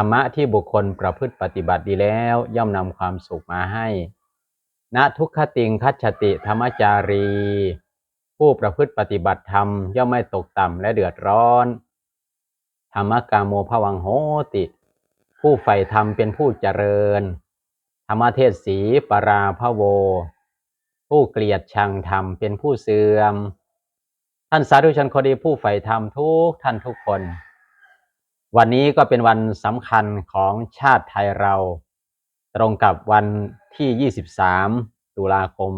รรมะที่บุคคลประพฤติปฏิบัติดีแล้ว ย่อมนำความสุขมาให้ณทุกขติงคัจฉติธรรมจารี ผู้ประพฤติปฏิบัติธรรม ย่อมไม่ตกต่ำและเดือดร้อน ธรรมกาโมภวังโหติ ผู้ใฝ่ธรรมเป็นผู้เจริญ ธรรมเทศสีปราพะโว ผู้เกลียดชังธรรมเป็นผู้เสื่อม ท่านสาธุชนคนดีผู้ใฝ่ธรรมทุกท่านทุกคน วันนี้ก็เป็นวันสำคัญของชาติไทยเรา ตรงกับวันที่ 23 ตุลาคม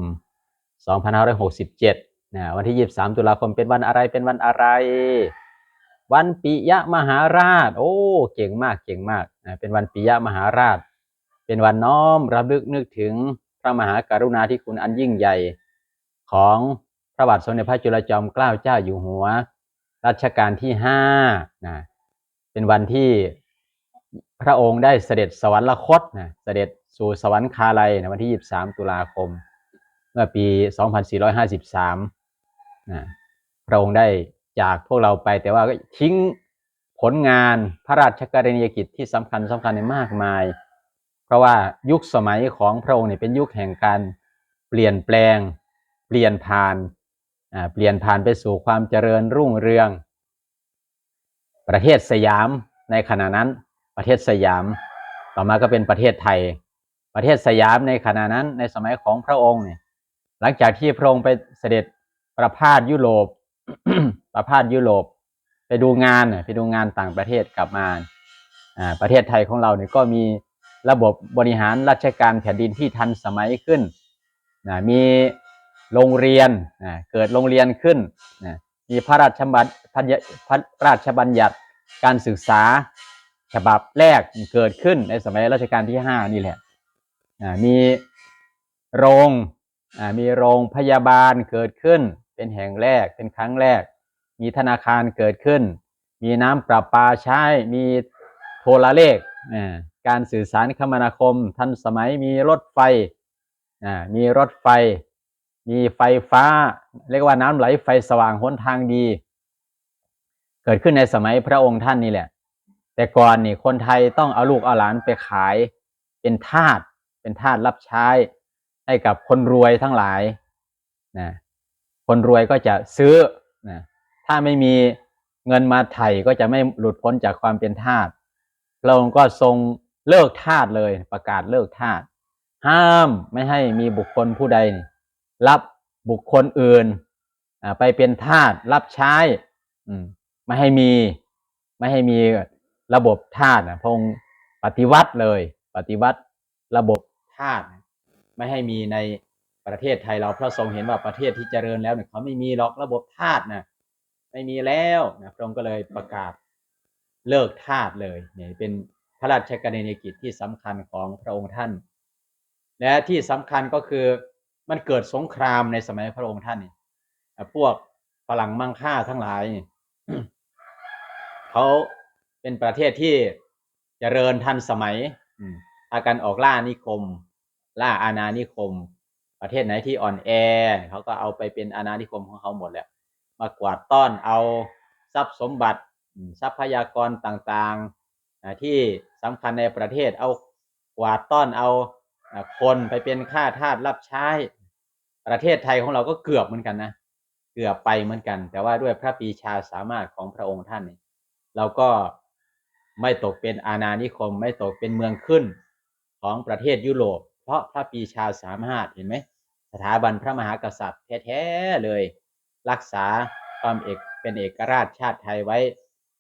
2567นะวันที่ 23 ตุลาคมเป็นวันอะไรเป็นวันอะไร วันปิยมหาราช โอ้เก่งมากเก่งมากนะเป็นวันปิยมหาราช เป็นวันน้อมรำลึกนึกถึงพระมหากรุณาธิคุณอันยิ่งใหญ่ของพระบาทสมเด็จพระจุลจอมเกล้าเจ้าอยู่หัว รัชกาลที่ห้านะ เป็นวันที่พระองค์ได้เสด็จสวรรคตนะเสด็จสู่สวรรคาลัยในวันที่ 23 ตุลาคม เมื่อปี 2453นะพระองค์ได้จากพวกเราไปแต่ว่าก็ทิ้งผลงานพระราชกรณียกิจที่สำคัญสำคัญในมากมาย เพราะว่ายุคสมัยของพระองค์เนี่ยเป็นยุคแห่งการเปลี่ยนแปลง เปลี่ยนผ่านเปลี่ยนผ่านไปสู่ความเจริญรุ่งเรือง ประเทศสยามในขณะนั้นประเทศสยาม ต่อมาก็เป็นประเทศไทย ประเทศสยามในขณะนั้นในสมัยของพระองค์เนี่ยหลังจากที่พระองค์ไปเสด็จประพาสยุโรปประพาสยุโรป ไปดูงานไปดูงานต่างประเทศกลับมาอ่าประเทศไทยของเราเนี่ยก็มีระบบบริหารราชการแผ่นดินที่ทันสมัยขึ้นนะมีโรงเรียนนะเกิดโรงเรียนขึ้นนะ มีพระราชบัญญัติพระราชบัญญัติการศึกษาฉบับแรกเกิดขึ้นในสมัยรัชกาลที่ห้านี่แหละมีโรงมีโรงพยาบาลเกิดขึ้น เป็นแห่งแรกเป็นครั้งแรก มีธนาคารเกิดขึ้น มีน้ำประปาใช้ มีโทรเลข การสื่อสารคมนาคม ทันสมัยมีรถไฟมีรถไฟ มีไฟฟ้า เรียกว่าน้ำไหลไฟสว่างหนทางดี เกิดขึ้นในสมัยพระองค์ท่านนี่แหละ แต่ก่อนนี่คนไทยต้องเอาลูกเอาหลานไปขาย เป็นทาสเป็นทาสรับใช้ให้กับคนรวยทั้งหลายนะคนรวยก็จะซื้อนะถ้าไม่มีเงินมาไถ่ก็จะไม่หลุดพ้นจากความเป็นทาสพระองค์ก็ทรงเลิกทาสเลยประกาศเลิกทาสห้ามไม่ให้มีบุคคลผู้ใดนี่ รับบุคคลอื่นไปเป็นทาสรับใช้ไม่ให้มี ไม่ให้มีระบบทาสนะพระองค์ปฏิวัติเลย ปฏิวัติระบบทาสไม่ให้มีในประเทศไทยเราพระทรงเห็นว่าประเทศที่เจริญแล้วเนี่ยเขาไม่มีหรอกระบบทาสนะไม่มีแล้วนะพระองค์ก็เลยประกาศเลิกทาสเลยเนี่ยเป็นพระราชกรณียกิจที่สำคัญของพระองค์ท่าน และที่สำคัญก็คือ มันเกิดสงครามในสมัยพระองค์ท่านนี่พวกฝรั่งมั่งค่าทั้งหลายเขาเป็นประเทศที่เจริญทันสมัยอืมพากันออกล่านิคม ล่าอาณานิคม ประเทศไหนที่อ่อนแอเขาก็เอาไปเป็นอาณานิคมของเขาหมดแหละมากวาดต้อนเอาทรัพย์สมบัติทรัพยากรต่างๆที่สำคัญในประเทศเอากวาดต้อนเอาคนไปเป็นข้าทาสรับใช้ ประเทศไทยของเราก็เกือบเหมือนกันนะ เกือบไปเหมือนกัน แต่ว่าด้วยพระปีชาสามารถของพระองค์ท่านนี่เราก็ไม่ตกเป็นอาณานิคม ไม่ตกเป็นเมืองขึ้นของประเทศยุโรป เพราะพระปีชาสามารถเห็นไหมสถาบันพระมหากษัตริย์แท้ๆเลย รักษาความเอกเป็นเอกราชชาติไทยไว้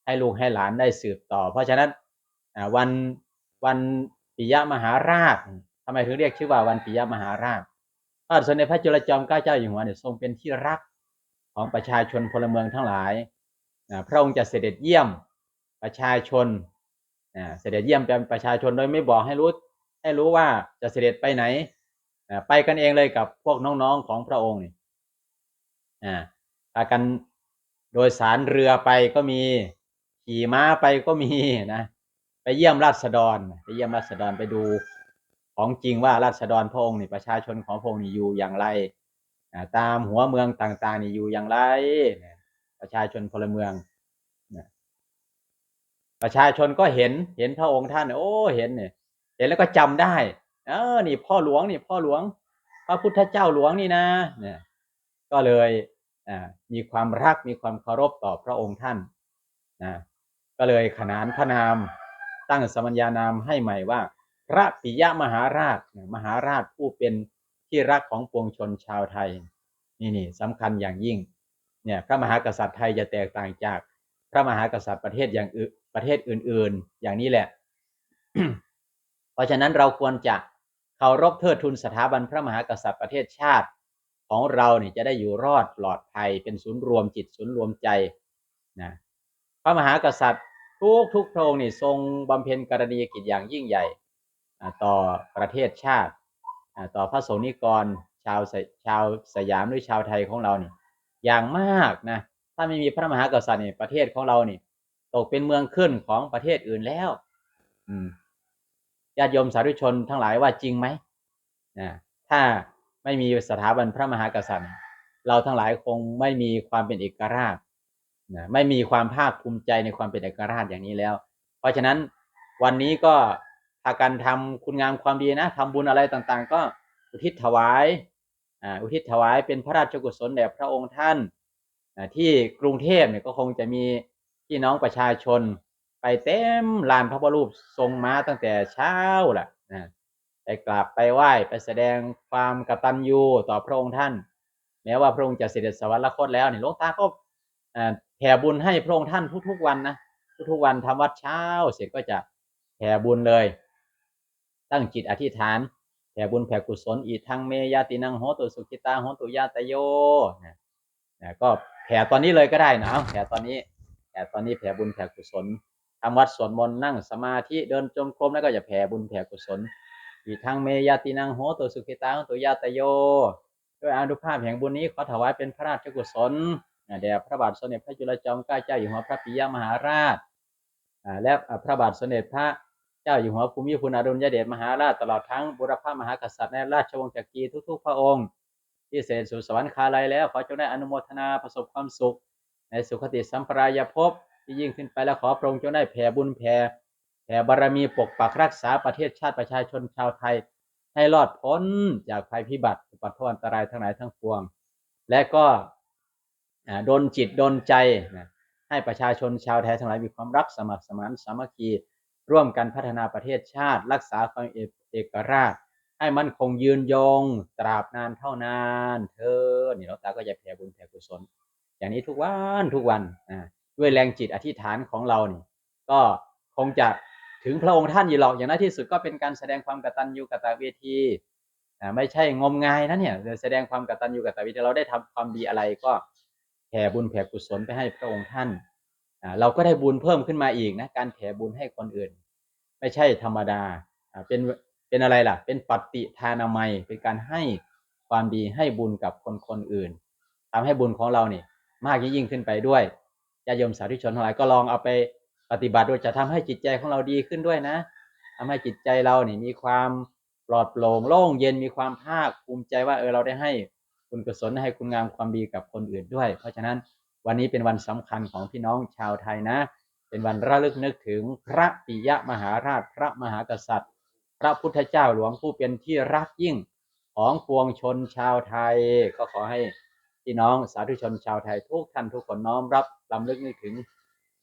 ให้ลูกให้หลานได้สืบต่อ เพราะฉะนั้นวันวันปิยมหาราชทำไมถึงเรียกชื่อว่าวันปิยมหาราช พระสมเด็จพระจุลจอมเกล้าเจ้าอยู่หัวเนี่ยทรงเป็นที่รักของประชาชนพลเมืองทั้งหลายพระองค์จะเสด็จเยี่ยมประชาชนเสด็จเยี่ยมเป็นประชาชนโดยไม่บอกให้รู้ให้รู้ว่าจะเสด็จไปไหนไปกันเองเลยกับพวกน้องๆของพระองค์นี่อ่าพากันโดยสารเรือไปก็มีขี่ม้าไปก็มีนะ ไปเยี่ยมราษฎร ไปเยี่ยมราษฎรไปดู ของจริงว่าราษฎรพระองค์นี่ประชาชนของพระองค์นี่อยู่อย่างไรตามหัวเมืองต่างๆนี่อยู่อย่างไร ประชาชนพลเมืองประชาชนก็เห็นเห็นพระองค์ท่าน โอ้เห็นเนี่ยเห็นแล้วก็จำได้ เออนี่พ่อหลวงนี่พ่อหลวง พระพุทธเจ้าหลวงนี่นะเนี่ยก็เลยมีความรักมีความเคารพต่อพระองค์ท่านนะก็เลยขนานพระนามตั้งสมัญญานามให้ใหม่ว่า พระปิยมหาราชมหาราชผู้เป็นที่รักของปวงชนชาวไทย นี่นี่สำคัญอย่างยิ่งเนี่ยพระมหากษัตริย์ไทยจะแตกต่างจากพระมหากษัตริย์ประเทศอย่างอื่นประเทศอื่น ๆ อย่างนี้แหละ เพราะฉะนั้นเราควรจะเคารพเทิดทูนสถาบันพระมหากษัตริย์ประเทศชาติของเราเนี่ยจะได้อยู่รอดปลอดภัยเป็นศูนย์รวมจิตศูนย์รวมใจนะพระมหากษัตริย์ทุกทุกพระองค์นี่ทรงบำเพ็ญกรณียกิจอย่างยิ่งใหญ่ ต่อประเทศชาติต่อพระสงฆ์นิกรชาวชาวสยามหรือชาวไทยของเราเนี่ยอย่างมากนะถ้าไม่มีพระมหากษัตริย์นี่ประเทศของเราเนี่ยตกเป็นเมืองขึ้นของประเทศอื่นแล้วญาติโยมสาธุชนทั้งหลายว่าจริงไหมนะถ้าไม่มีสถาบันพระมหากษัตริย์ เราทั้งหลายคงไม่มีความเป็นเอกราชนะไม่มีความภาคภูมิใจในความเป็นเอกราชอย่างนี้แล้ว เพราะฉะนั้นวันนี้ก็ พากันทำคุณงามความดีนะทำบุญอะไรต่างๆ ก็อุทิศถวายอ่าอุทิศถวายเป็นพระราชกุศลแด่พระองค์ท่านที่กรุงเทพเนี่ยก็คงจะมีพี่น้องประชาชน ไปเต็มลานพระบรมรูปทรงม้าตั้งแต่เช้าแหละนะไปกราบไปไหว้ไปแสดงความกตัญญูต่อพระองค์ท่าน แม้ว่าพระองค์จะเสด็จสวรรคตแล้วเนี่ยหลวงตาก็แผ่บุญให้พระองค์ท่านทุกๆวันนะทุกๆวันทำวัดเช้าเสร็จก็จะแผ่บุญเลย ตั้งจิตอธิษฐานแผ่บุญแผ่กุศลอีทังเมยาตินังโหตุสุขิตาโหตุยาตโยนะนะก็แผ่ตอนนี้เลยก็ได้นะเอาแผ่ตอนนี้แผ่ตอนนี้แผ่บุญแผ่กุศลทำวัดสวดมนต์นั่งสมาธิเดินจงกรมแล้วก็จะแผ่บุญแผ่กุศลอีทังเมยาตินังโหตุสุขิตาโหตุยาตโยด้วยอนุภาพแห่งบุญนี้ขอถวายเป็นพระราชกุศลแด่พระบาทสมเด็จพระจุลจอมเกล้าเจ้าอยู่หัวพระปิยมหาราชและพระบาทสมเด็จพระ เจ้าอยู่หัวภูมิพลอดุลยเดชมหาราชตลอดทั้งบุรพามหากษัตริย์ในราชวงศ์จักรีทุกๆ พระองค์ ที่เสด็จสู่สวรรคาลัยแล้วขอจงได้อนุโมทนาประสบความสุข ในสุขติสัมปรายภพที่ยิ่งขึ้นไปแล้วขอพระองค์จงได้แผ่บุญแผ่แผ่บารมีปกปักรักษาประเทศชาติประชาชนชาวไทย ให้รอดพ้นจากภัยพิบัติอุปัตถอันตรายทั้งหลายทั้งปวง และก็อ่าดนจิตโดนใจให้ประชาชนชาวไทยทั้งหลายมีความรักสมัครสมานสามัคคี ร่วมกันพัฒนาประเทศชาติ รักษาความเอกเอกราช ให้มันคงยืนยง ตราบนานเท่านานเธอนี่หลวงตาก็จะแผ่บุญแผ่กุศล อย่างนี้ทุกวันทุกวันอ่าด้วยแรงจิตอธิษฐานของเรานี่ก็คงจะถึงพระองค์ท่านอยู่หรอกอย่างน้อยที่สุดก็เป็นการแสดงความกตัญญูกตเวทีอ่าไม่ใช่งมงายนะเนี่ยแสดงความกตัญญูกตเวทีเราได้ทำความดีอะไรก็แผ่บุญแผ่กุศลไปให้พระองค์ท่าน เราก็ได้บุญเพิ่มขึ้นมาอีกนะการแผ่บุญให้คนอื่น ไม่ใช่ธรรมดาเป็นเป็นอะไรล่ะ เป็นปฏิทานามัยเป็นการให้ความดีให้บุญกับคนคนอื่นทำให้บุญของเราเนี่ยมากยิ่งขึ้นไปด้วยญาติโยมสาธุชนทั้งหลายก็ลองเอาไปปฏิบัติดูจะทำให้จิตใจของเราดีขึ้นด้วยนะทำให้จิตใจเราเนี่ยมีความปลอดโปร่งโล่งเย็นมีความภาคภูมิใจว่าเออเราได้ให้คุณกุศลให้คุณงามความดีกับคนอื่นด้วย เพราะฉะนั้น วันนี้เป็นวันสำคัญของพี่น้องชาวไทยนะ เป็นวันระลึกนึกถึงพระปิยมหาราช พระมหากษัตริย์ พระพุทธเจ้าหลวงผู้เป็นที่รักยิ่งของปวงชนชาวไทย ก็ขอให้พี่น้องสาธุชนชาวไทยทุกท่านทุกคนน้อมรับลำลึกนึกถึง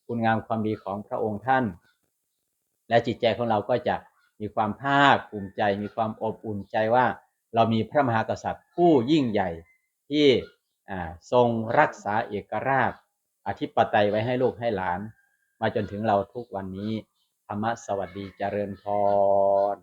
คุณงามความดีของพระองค์ท่าน และจิตใจของเราก็จะมีความภาคภูมิใจ มีความอบอุ่นใจว่าเรามีพระมหากษัตริย์ผู้ยิ่งใหญ่ที่ ทรงรักษาเอกราช อธิปไตยไว้ให้ลูกให้หลาน มาจนถึงเราทุกวันนี้ ธรรมะสวัสดีเจริญพร